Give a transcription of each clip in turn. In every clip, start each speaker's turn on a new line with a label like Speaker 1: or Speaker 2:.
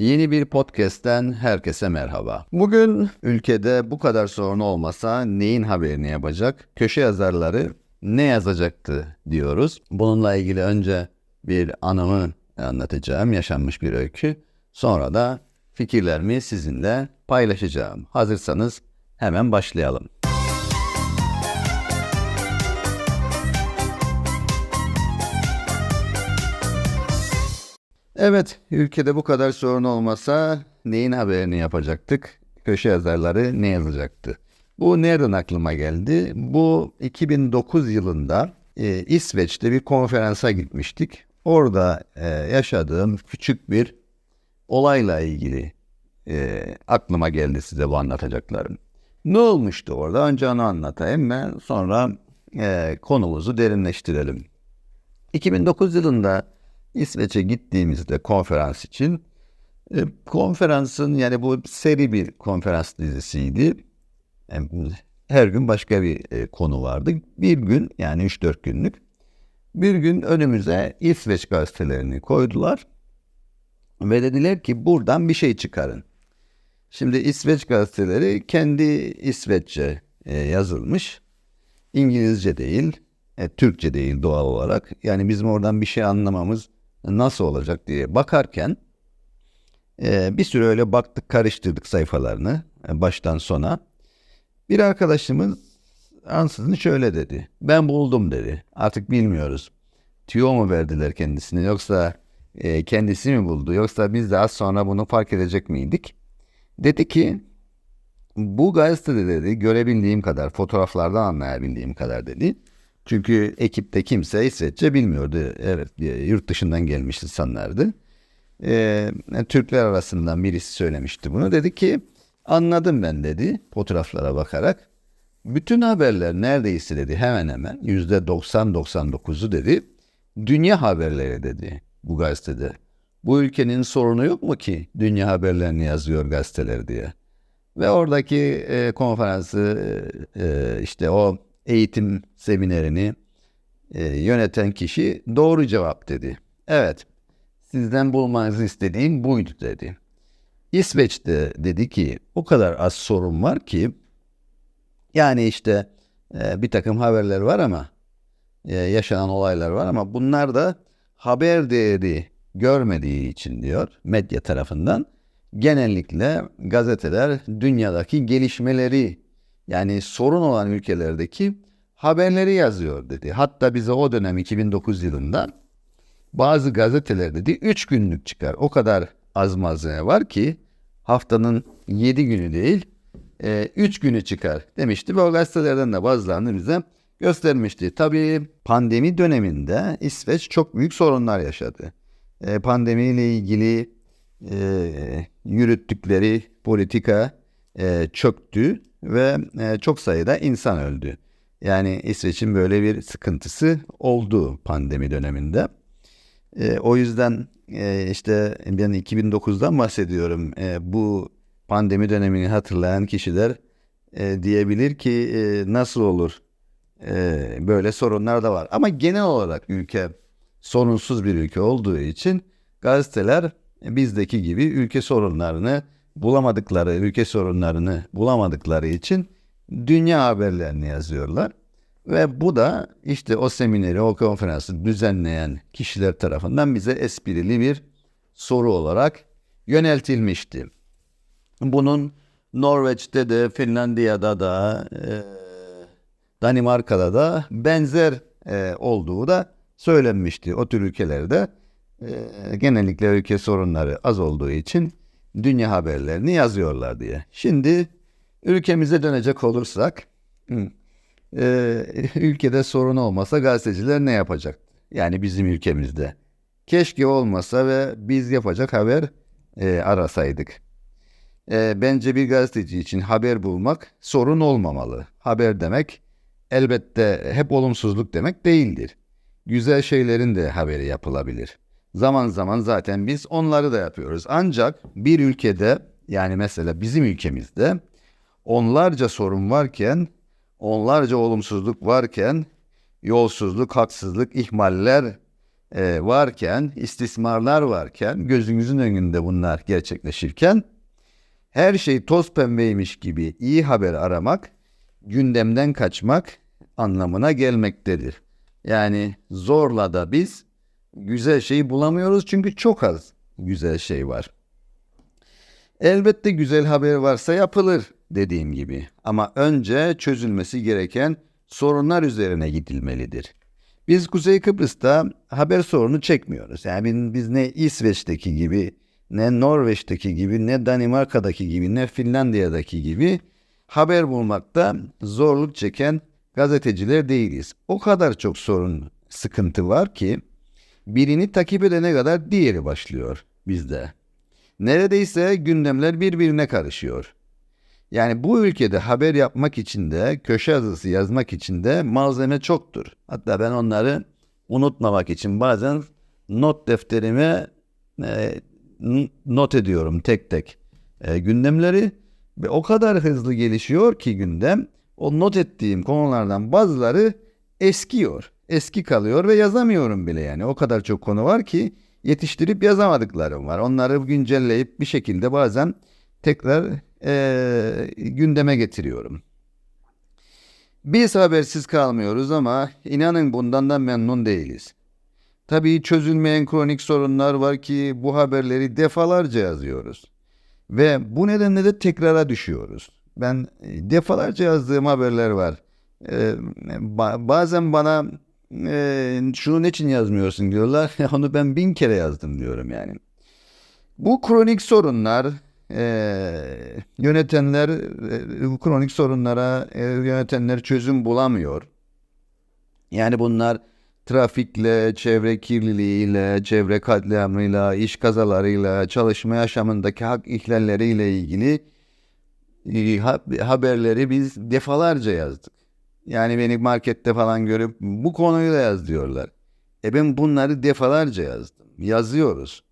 Speaker 1: Yeni bir podcast'ten herkese merhaba. Bugün ülkede bu kadar sorun olmasa neyin haberini yapacak? Köşe yazarları ne yazacaktı diyoruz. Bununla ilgili önce bir anımı anlatacağım, yaşanmış bir öykü. Sonra da fikirlerimi sizinle paylaşacağım. Hazırsanız hemen başlayalım. Evet, ülkede bu kadar sorun olmasa neyin haberini yapacaktık? Köşe yazarları ne yazacaktı? Bu nereden aklıma geldi? Bu 2009 yılında e, İsveç'te bir konferansa gitmiştik. Orada e, yaşadığım küçük bir olayla ilgili e, aklıma geldi size bu anlatacaklarım. Ne olmuştu orada? Önce onu anlatayım ben sonra e, konumuzu derinleştirelim. 2009 yılında İsveç'e gittiğimizde konferans için e, konferansın yani bu seri bir konferans dizisiydi. Yani her gün başka bir e, konu vardı. Bir gün yani 3-4 günlük bir gün önümüze İsveç gazetelerini koydular ve dediler ki buradan bir şey çıkarın. Şimdi İsveç gazeteleri kendi İsveççe e, yazılmış. İngilizce değil, e, Türkçe değil doğal olarak. Yani bizim oradan bir şey anlamamız nasıl olacak diye bakarken e, bir süre öyle baktık karıştırdık sayfalarını e, baştan sona. Bir arkadaşımız ansızın şöyle dedi. Ben buldum dedi. Artık bilmiyoruz. Tüyo mu verdiler kendisine yoksa e, kendisi mi buldu yoksa biz daha sonra bunu fark edecek miydik? Dedi ki bu gazetede dedi görebildiğim kadar fotoğraflardan anlayabildiğim kadar dedi. Çünkü ekipte kimse İsveççe bilmiyordu. Evet yurt dışından gelmiş insanlardı. Ee, Türkler arasından birisi söylemişti bunu. Dedi ki anladım ben dedi fotoğraflara bakarak. Bütün haberler neredeyse dedi hemen hemen yüzde 90-99'u dedi dünya haberleri dedi bu gazetede. Bu ülkenin sorunu yok mu ki dünya haberlerini yazıyor gazeteler diye. Ve oradaki e, konferansı e, işte o eğitim seminerini e, yöneten kişi doğru cevap dedi. Evet, sizden bulmanızı istediğim buydu dedi. İsveç'te dedi ki o kadar az sorun var ki yani işte e, bir takım haberler var ama e, yaşanan olaylar var ama bunlar da haber değeri görmediği için diyor medya tarafından genellikle gazeteler dünyadaki gelişmeleri yani sorun olan ülkelerdeki haberleri yazıyor dedi. Hatta bize o dönem 2009 yılında bazı gazeteler dedi 3 günlük çıkar. O kadar az malzeme var ki haftanın 7 günü değil 3 e, günü çıkar demişti. Ve o gazetelerden de bazılarını bize göstermişti. Tabii pandemi döneminde İsveç çok büyük sorunlar yaşadı. E, pandemiyle ilgili e, yürüttükleri politika e, çöktü ve e, çok sayıda insan öldü. Yani İsveç'in böyle bir sıkıntısı oldu pandemi döneminde. E, o yüzden e, işte ben 2009'dan bahsediyorum. E, bu pandemi dönemini hatırlayan kişiler e, diyebilir ki e, nasıl olur? E, böyle sorunlar da var. Ama genel olarak ülke sorunsuz bir ülke olduğu için gazeteler bizdeki gibi ülke sorunlarını bulamadıkları, ülke sorunlarını bulamadıkları için dünya haberlerini yazıyorlar. Ve bu da işte o semineri, o konferansı düzenleyen kişiler tarafından bize esprili bir soru olarak yöneltilmişti. Bunun Norveç'te de, Finlandiya'da da, e, Danimarka'da da benzer e, olduğu da söylenmişti. O tür ülkelerde e, genellikle ülke sorunları az olduğu için dünya haberlerini yazıyorlar diye. Şimdi ülkemize dönecek olursak e, ülkede sorun olmasa gazeteciler ne yapacak? Yani bizim ülkemizde. Keşke olmasa ve biz yapacak haber e, arasaydık. E, bence bir gazeteci için haber bulmak sorun olmamalı. Haber demek elbette hep olumsuzluk demek değildir. Güzel şeylerin de haberi yapılabilir. Zaman zaman zaten biz onları da yapıyoruz. Ancak bir ülkede yani mesela bizim ülkemizde onlarca sorun varken, onlarca olumsuzluk varken, yolsuzluk, haksızlık, ihmaller e, varken, istismarlar varken, gözünüzün önünde bunlar gerçekleşirken her şey toz pembeymiş gibi iyi haber aramak, gündemden kaçmak anlamına gelmektedir. Yani zorla da biz güzel şeyi bulamıyoruz çünkü çok az güzel şey var. Elbette güzel haber varsa yapılır dediğim gibi ama önce çözülmesi gereken sorunlar üzerine gidilmelidir. Biz Kuzey Kıbrıs'ta haber sorunu çekmiyoruz. Yani biz ne İsveç'teki gibi, ne Norveç'teki gibi, ne Danimarka'daki gibi, ne Finlandiya'daki gibi haber bulmakta zorluk çeken gazeteciler değiliz. O kadar çok sorun, sıkıntı var ki birini takip edene kadar diğeri başlıyor bizde. Neredeyse gündemler birbirine karışıyor. Yani bu ülkede haber yapmak için de, köşe yazısı yazmak için de malzeme çoktur. Hatta ben onları unutmamak için bazen not defterime e, not ediyorum tek tek e, gündemleri ve o kadar hızlı gelişiyor ki gündem o not ettiğim konulardan bazıları eskiyor. Eski kalıyor ve yazamıyorum bile yani. O kadar çok konu var ki yetiştirip yazamadıklarım var. Onları güncelleyip bir şekilde bazen tekrar e, gündeme getiriyorum. Biz habersiz kalmıyoruz ama inanın bundan da memnun değiliz. Tabii çözülmeyen kronik sorunlar var ki bu haberleri defalarca yazıyoruz. Ve bu nedenle de tekrara düşüyoruz. Ben e, defalarca yazdığım haberler var. Ee, bazen bana e, şunu için yazmıyorsun diyorlar. Onu ben bin kere yazdım diyorum yani. Bu kronik sorunlar e, yönetenler e, bu kronik sorunlara e, yönetenler çözüm bulamıyor. Yani bunlar trafikle, çevre kirliliğiyle, çevre katliamıyla, iş kazalarıyla, çalışma yaşamındaki hak ihlalleriyle ilgili e, haberleri biz defalarca yazdık. Yani beni markette falan görüp bu konuyu da yaz diyorlar. E ben bunları defalarca yazdım. Yazıyoruz.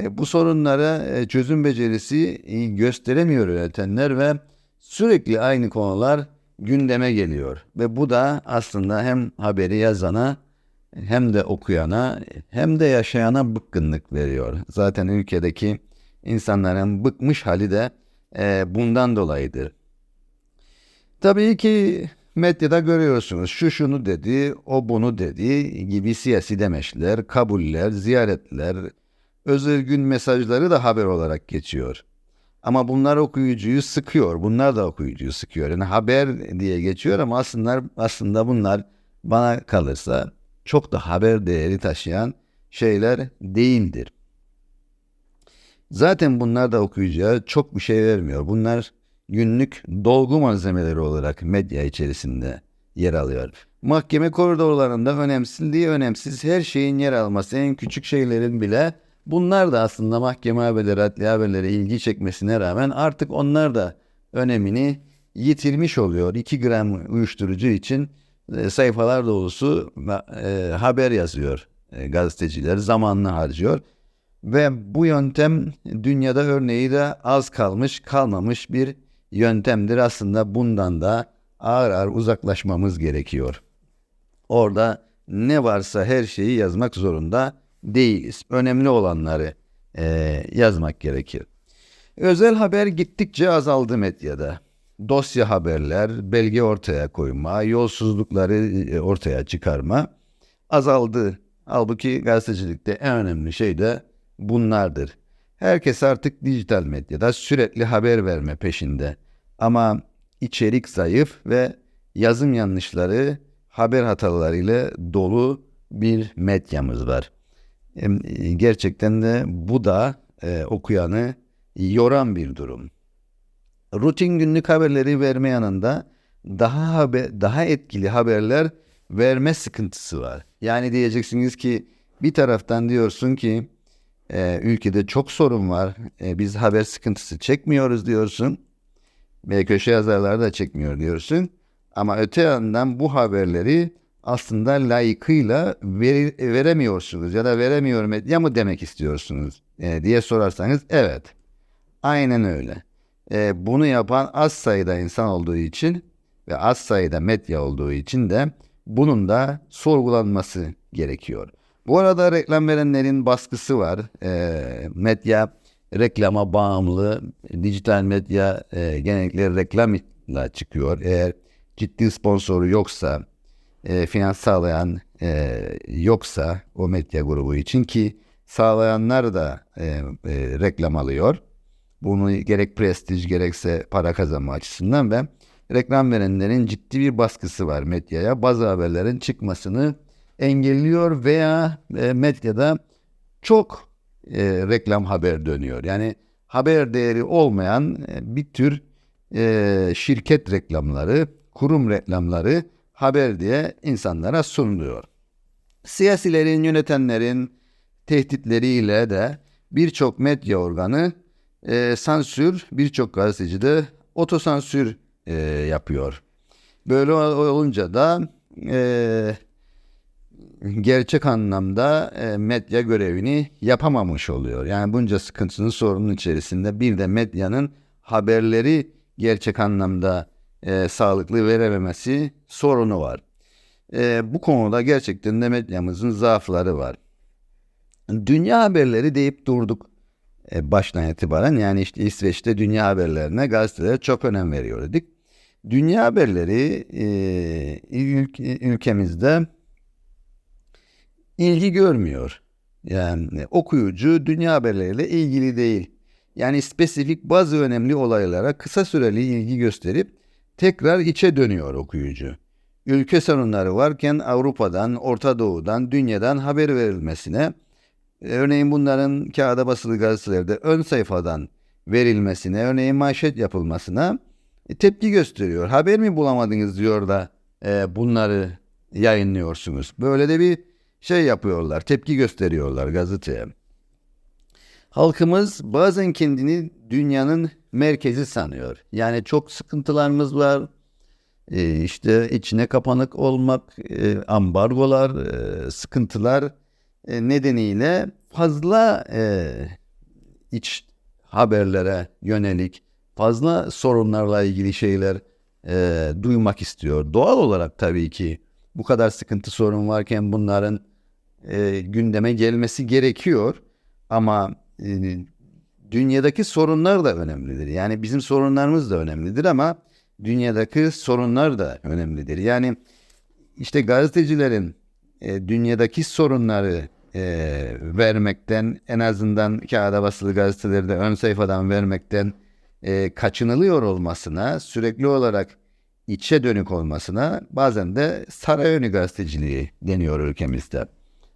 Speaker 1: E bu sorunlara e, çözüm becerisi gösteremiyor yönetenler ve sürekli aynı konular gündeme geliyor. Ve bu da aslında hem haberi yazana hem de okuyana hem de yaşayana bıkkınlık veriyor. Zaten ülkedeki insanların bıkmış hali de e, bundan dolayıdır. Tabii ki medyada görüyorsunuz şu şunu dedi, o bunu dedi gibi siyasi demeçler, kabuller, ziyaretler, özel gün mesajları da haber olarak geçiyor. Ama bunlar okuyucuyu sıkıyor. Bunlar da okuyucuyu sıkıyor. Yani haber diye geçiyor ama aslında aslında bunlar bana kalırsa çok da haber değeri taşıyan şeyler değildir. Zaten bunlar da okuyucuya çok bir şey vermiyor. Bunlar günlük dolgu malzemeleri olarak medya içerisinde yer alıyor. Mahkeme koridorlarında önemsiz diye önemsiz her şeyin yer alması, en küçük şeylerin bile bunlar da aslında mahkeme haberleri, adli haberlere ilgi çekmesine rağmen artık onlar da önemini yitirmiş oluyor. 2 gram uyuşturucu için e, sayfalar dolusu e, haber yazıyor e, gazeteciler, zamanını harcıyor. Ve bu yöntem dünyada örneği de az kalmış, kalmamış bir yöntemdir. Aslında bundan da ağır ağır uzaklaşmamız gerekiyor. Orada ne varsa her şeyi yazmak zorunda değiliz. Önemli olanları e, yazmak gerekir. Özel haber gittikçe azaldı medyada. Dosya haberler, belge ortaya koyma, yolsuzlukları e, ortaya çıkarma azaldı. Halbuki gazetecilikte en önemli şey de bunlardır. Herkes artık dijital medyada sürekli haber verme peşinde. Ama içerik zayıf ve yazım yanlışları, haber hatalarıyla dolu bir medyamız var. Gerçekten de bu da e, okuyanı yoran bir durum. Rutin günlük haberleri verme yanında daha haber, daha etkili haberler verme sıkıntısı var. Yani diyeceksiniz ki bir taraftan diyorsun ki e, ülkede çok sorun var. E, biz haber sıkıntısı çekmiyoruz diyorsun. Ve köşe yazarları da çekmiyor diyorsun. Ama öte yandan bu haberleri aslında layıkıyla veri, veremiyorsunuz ya da veremiyor medya mı demek istiyorsunuz e, diye sorarsanız evet. Aynen öyle. E, bunu yapan az sayıda insan olduğu için ve az sayıda medya olduğu için de bunun da sorgulanması gerekiyor. Bu arada reklam verenlerin baskısı var. E, medya reklama bağımlı. Dijital medya e, genellikle reklamla çıkıyor. Eğer ciddi sponsoru yoksa, e, finans sağlayan e, yoksa o medya grubu için ki sağlayanlar da e, e, reklam alıyor. Bunu gerek prestij gerekse para kazanma açısından ve reklam verenlerin ciddi bir baskısı var medyaya. Bazı haberlerin çıkmasını engelliyor veya e, medyada çok e, reklam haber dönüyor. Yani haber değeri olmayan e, bir tür şirket reklamları, kurum reklamları haber diye insanlara sunuluyor. Siyasilerin, yönetenlerin tehditleriyle de birçok medya organı e, sansür, birçok gazeteci de otosansür e, yapıyor. Böyle olunca da e, gerçek anlamda e, medya görevini yapamamış oluyor. Yani bunca sıkıntının sorunun içerisinde bir de medyanın haberleri gerçek anlamda e, sağlıklı verememesi sorunu var. E, bu konuda gerçekten de medyamızın zaafları var. Dünya haberleri deyip durduk e, baştan itibaren. Yani işte İsveç'te dünya haberlerine gazeteler çok önem veriyor dedik. Dünya haberleri e, ülk, ülkemizde ilgi görmüyor. Yani okuyucu dünya haberleriyle ilgili değil. Yani spesifik bazı önemli olaylara kısa süreli ilgi gösterip tekrar içe dönüyor okuyucu. Ülke sorunları varken Avrupa'dan, Orta Doğu'dan, dünyadan haber verilmesine, örneğin bunların kağıda basılı gazetelerde ön sayfadan verilmesine, örneğin manşet yapılmasına e, tepki gösteriyor. Haber mi bulamadınız diyor da e, bunları yayınlıyorsunuz. Böyle de bir şey yapıyorlar, tepki gösteriyorlar gazeteye. Halkımız bazen kendini dünyanın merkezi sanıyor. Yani çok sıkıntılarımız var. Ee, işte içine kapanık olmak, e, ambargolar, e, sıkıntılar e, nedeniyle fazla e, iç haberlere yönelik, fazla sorunlarla ilgili şeyler e, duymak istiyor. Doğal olarak tabii ki bu kadar sıkıntı sorun varken bunların e, gündeme gelmesi gerekiyor. Ama e, dünyadaki sorunlar da önemlidir. Yani bizim sorunlarımız da önemlidir ama dünyadaki sorunlar da önemlidir. Yani işte gazetecilerin e, dünyadaki sorunları e, vermekten en azından kağıda basılı gazetelerde ön sayfadan vermekten e, kaçınılıyor olmasına sürekli olarak içe dönük olmasına bazen de saray önü gazeteciliği deniyor ülkemizde.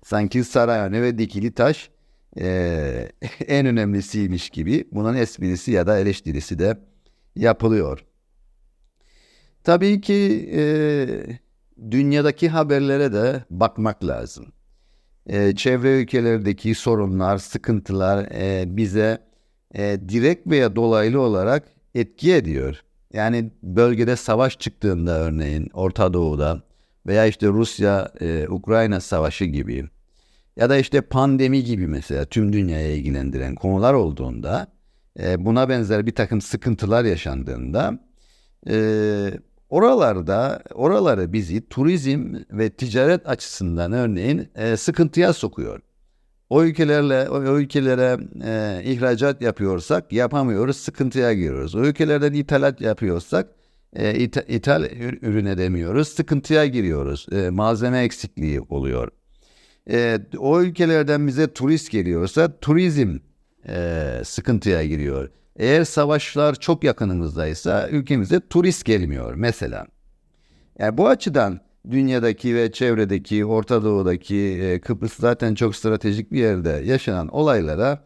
Speaker 1: Sanki Sarayhane ve Dikili Taş e, en önemlisiymiş gibi bunun esprisi ya da eleştirisi de yapılıyor. Tabii ki e, dünyadaki haberlere de bakmak lazım. E, çevre ülkelerdeki sorunlar, sıkıntılar e, bize e, direkt veya dolaylı olarak etki ediyor. Yani bölgede savaş çıktığında örneğin Orta Doğu'da veya işte Rusya-Ukrayna savaşı gibi ya da işte pandemi gibi mesela tüm dünyaya ilgilendiren konular olduğunda e, buna benzer bir takım sıkıntılar yaşandığında e, oralarda oraları bizi turizm ve ticaret açısından örneğin e, sıkıntıya sokuyor. O ülkelerle o ülkelere e, ihracat yapıyorsak yapamıyoruz, sıkıntıya giriyoruz. O ülkelerden ithalat yapıyorsak ithal, ürün edemiyoruz, sıkıntıya giriyoruz. Malzeme eksikliği oluyor e, o ülkelerden bize turist geliyorsa turizm e, sıkıntıya giriyor. Eğer savaşlar çok yakınımızdaysa ülkemize turist gelmiyor mesela. Yani bu açıdan dünyadaki ve çevredeki, Orta Doğu'daki e, Kıbrıs zaten çok stratejik bir yerde yaşanan olaylara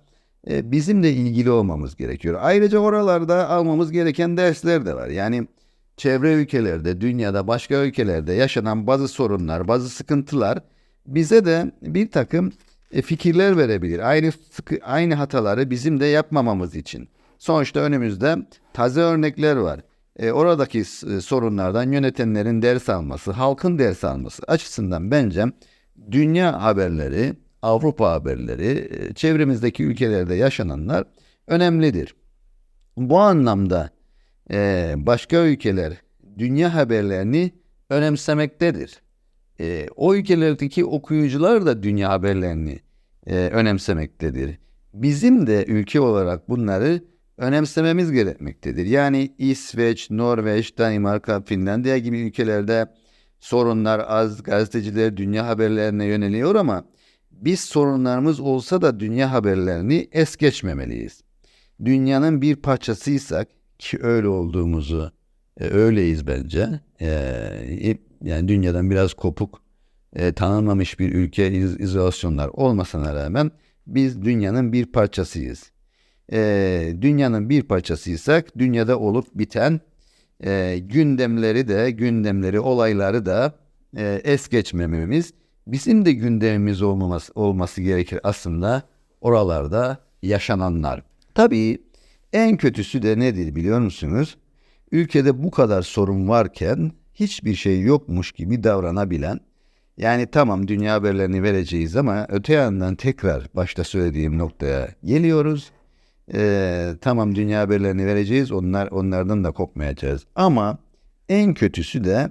Speaker 1: e, bizim de ilgili olmamız gerekiyor. Ayrıca oralarda almamız gereken dersler de var. Yani çevre ülkelerde, dünyada başka ülkelerde yaşanan bazı sorunlar, bazı sıkıntılar bize de bir takım e, fikirler verebilir. Aynı aynı hataları bizim de yapmamamız için. Sonuçta önümüzde taze örnekler var. E, oradaki e, sorunlardan yönetenlerin ders alması, halkın ders alması açısından bence dünya haberleri, Avrupa haberleri, e, çevremizdeki ülkelerde yaşananlar önemlidir. Bu anlamda e, başka ülkeler dünya haberlerini önemsemektedir. E, o ülkelerdeki okuyucular da dünya haberlerini e, önemsemektedir. Bizim de ülke olarak bunları önemsememiz gerekmektedir. Yani İsveç, Norveç, Danimarka, Finlandiya gibi ülkelerde sorunlar az, gazeteciler dünya haberlerine yöneliyor ama biz sorunlarımız olsa da dünya haberlerini es geçmemeliyiz. Dünyanın bir parçasıysak ki öyle olduğumuzu e, öyleyiz bence. E, yani dünyadan biraz kopuk, e, tanınmamış bir ülke iz, izolasyonlar olmasına rağmen biz dünyanın bir parçasıyız. E, dünyanın bir parçasıysak dünyada olup biten e, gündemleri de gündemleri olayları da e, es geçmememiz bizim de gündemimiz olmaması, olması gerekir aslında oralarda yaşananlar. Tabii en kötüsü de nedir biliyor musunuz? Ülkede bu kadar sorun varken hiçbir şey yokmuş gibi davranabilen yani tamam dünya haberlerini vereceğiz ama öte yandan tekrar başta söylediğim noktaya geliyoruz. Ee, tamam dünya haberlerini vereceğiz onlar onlardan da kopmayacağız. Ama en kötüsü de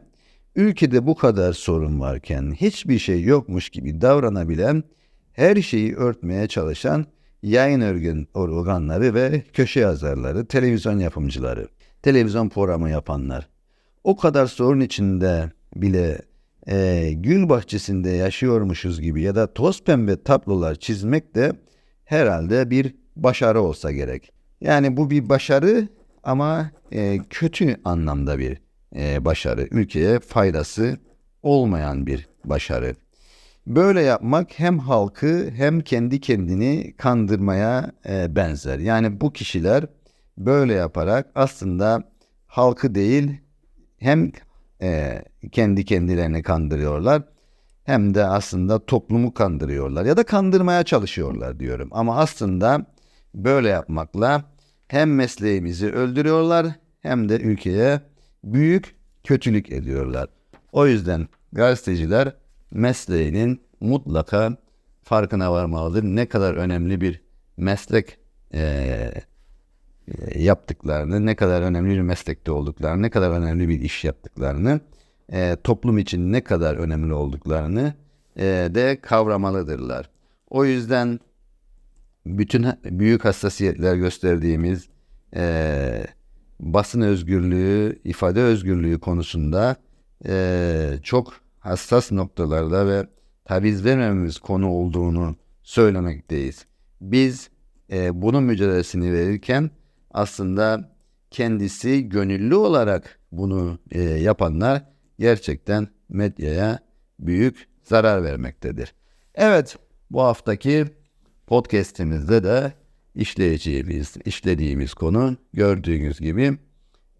Speaker 1: ülkede bu kadar sorun varken hiçbir şey yokmuş gibi davranabilen her şeyi örtmeye çalışan yayın organları ve köşe yazarları, televizyon yapımcıları, televizyon programı yapanlar. O kadar sorun içinde bile e, gül bahçesinde yaşıyormuşuz gibi ya da toz pembe tablolar çizmek de herhalde bir başarı olsa gerek. Yani bu bir başarı ama e, kötü anlamda bir e, başarı. Ülkeye faydası olmayan bir başarı. Böyle yapmak hem halkı hem kendi kendini kandırmaya e, benzer. Yani bu kişiler böyle yaparak aslında halkı değil hem e, kendi kendilerini kandırıyorlar hem de aslında toplumu kandırıyorlar ya da kandırmaya çalışıyorlar diyorum. Ama aslında böyle yapmakla hem mesleğimizi öldürüyorlar hem de ülkeye büyük kötülük ediyorlar. O yüzden gazeteciler mesleğinin mutlaka farkına varmalıdır. Ne kadar önemli bir meslek e, yaptıklarını, ne kadar önemli bir meslekte olduklarını, ne kadar önemli bir iş yaptıklarını, e, toplum için ne kadar önemli olduklarını e, de kavramalıdırlar. O yüzden bütün büyük hassasiyetler gösterdiğimiz e, basın özgürlüğü, ifade özgürlüğü konusunda e, çok hassas noktalarda ve taviz vermememiz konu olduğunu söylemekteyiz. Biz e, bunun mücadelesini verirken aslında kendisi gönüllü olarak bunu e, yapanlar gerçekten medyaya büyük zarar vermektedir. Evet, bu haftaki podcast'imizde de işleyeceğimiz, işlediğimiz konu gördüğünüz gibi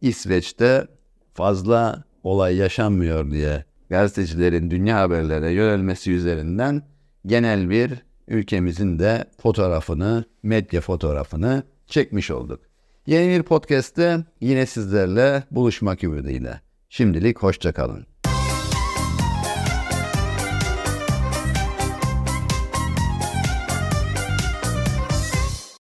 Speaker 1: İsveç'te fazla olay yaşanmıyor diye gazetecilerin dünya haberlere yönelmesi üzerinden genel bir ülkemizin de fotoğrafını, medya fotoğrafını çekmiş olduk. Yeni bir podcast'te yine sizlerle buluşmak ümidiyle. Şimdilik hoşçakalın.